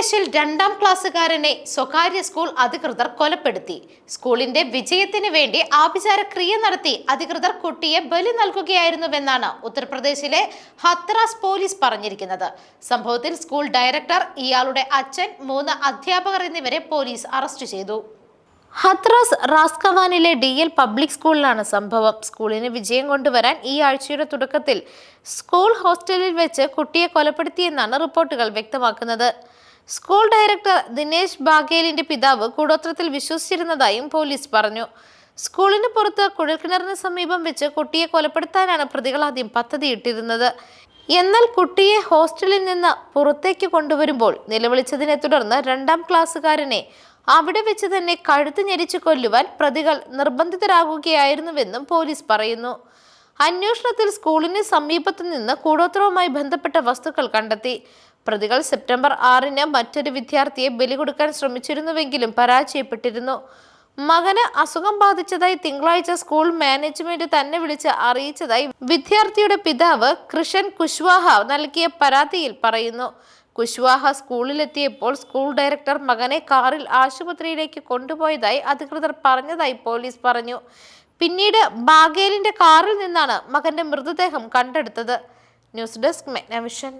ഉത്തർപ്രദേശിൽ രണ്ടാം ക്ലാസ്സുകാരനെ സ്വകാര്യ സ്കൂൾ അധികൃതർ കൊലപ്പെടുത്തി. സ്കൂളിന്റെ വിജയത്തിന് വേണ്ടി ആഭിചാര ക്രിയ നടത്തി അധികൃതർ കുട്ടിയെ ബലി നൽകുകയായിരുന്നുവെന്നാണ് ഉത്തർപ്രദേശിലെ ഹത്രാസ് പോലീസ് പറഞ്ഞിരിക്കുന്നത്. സംഭവത്തിൽ സ്കൂൾ ഡയറക്ടർ ഇയാളുടെ അച്ഛൻ മൂന്ന് അധ്യാപകർ എന്നിവരെ പോലീസ് അറസ്റ്റ് ചെയ്തു. ഹത്രാസ് റാസ്കവാനിലെ ഡി എൽ പബ്ലിക് സ്കൂളിലാണ് സംഭവം. സ്കൂളിന് വിജയം കൊണ്ടുവരാൻ ഈ ആഴ്ചയുടെ തുടക്കത്തിൽ സ്കൂൾ ഹോസ്റ്റലിൽ വെച്ച് കുട്ടിയെ കൊലപ്പെടുത്തിയെന്നാണ് റിപ്പോർട്ടുകൾ വ്യക്തമാക്കുന്നത്. സ്കൂൾ ഡയറക്ടർ ദിനേശ് ബാഗേലിന്റെ പിതാവ് കൂടോത്രത്തിൽ വിശ്വസിച്ചിരുന്നതായും പോലീസ് പറഞ്ഞു. സ്കൂളിന് പുറത്ത് കുഴൽക്കിണറിന് സമീപം വെച്ച് കുട്ടിയെ കൊലപ്പെടുത്താനാണ് പ്രതികൾ ആദ്യം പദ്ധതിയിട്ടിരുന്നത്. എന്നാൽ കുട്ടിയെ ഹോസ്റ്റലിൽ നിന്ന് പുറത്തേക്ക് കൊണ്ടുവരുമ്പോൾ നിലവിളിച്ചതിനെ തുടർന്ന് രണ്ടാം ക്ലാസ്സുകാരനെ അവിടെ വെച്ച് തന്നെ കഴുത്ത് ഞെരിച്ചു കൊല്ലുവാൻ പ്രതികൾ നിർബന്ധിതരാകുകയായിരുന്നുവെന്നും പോലീസ് പറയുന്നു. അന്വേഷണത്തിൽ സ്കൂളിന് സമീപത്തു നിന്ന് കൂടോത്രവുമായി ബന്ധപ്പെട്ട വസ്തുക്കൾ കണ്ടെത്തി. പ്രതികൾ സെപ്റ്റംബർ ആറിന് മറ്റൊരു വിദ്യാർത്ഥിയെ ബലി കൊടുക്കാൻ ശ്രമിച്ചിരുന്നുവെങ്കിലും പരാജയപ്പെട്ടിരുന്നു. മകന് അസുഖം ബാധിച്ചതായി തിങ്കളാഴ്ച സ്കൂൾ മാനേജ്മെന്റ് തന്നെ വിളിച്ച് അറിയിച്ചതായി വിദ്യാർത്ഥിയുടെ പിതാവ് കൃഷൻ കുശ്വാഹ നൽകിയ പരാതിയിൽ പറയുന്നു. കുശ്വാഹ സ്കൂളിലെത്തിയപ്പോൾ സ്കൂൾ ഡയറക്ടർ മകനെ കാറിൽ ആശുപത്രിയിലേക്ക് കൊണ്ടുപോയതായി അധികൃതർ പറഞ്ഞതായി പോലീസ് പറഞ്ഞു. പിന്നീട് ബാഗേലിന്റെ കാറിൽ നിന്നാണ് മകന്റെ മൃതദേഹം കണ്ടെടുത്തത്. News desk മെഗ്നവിഷൻ.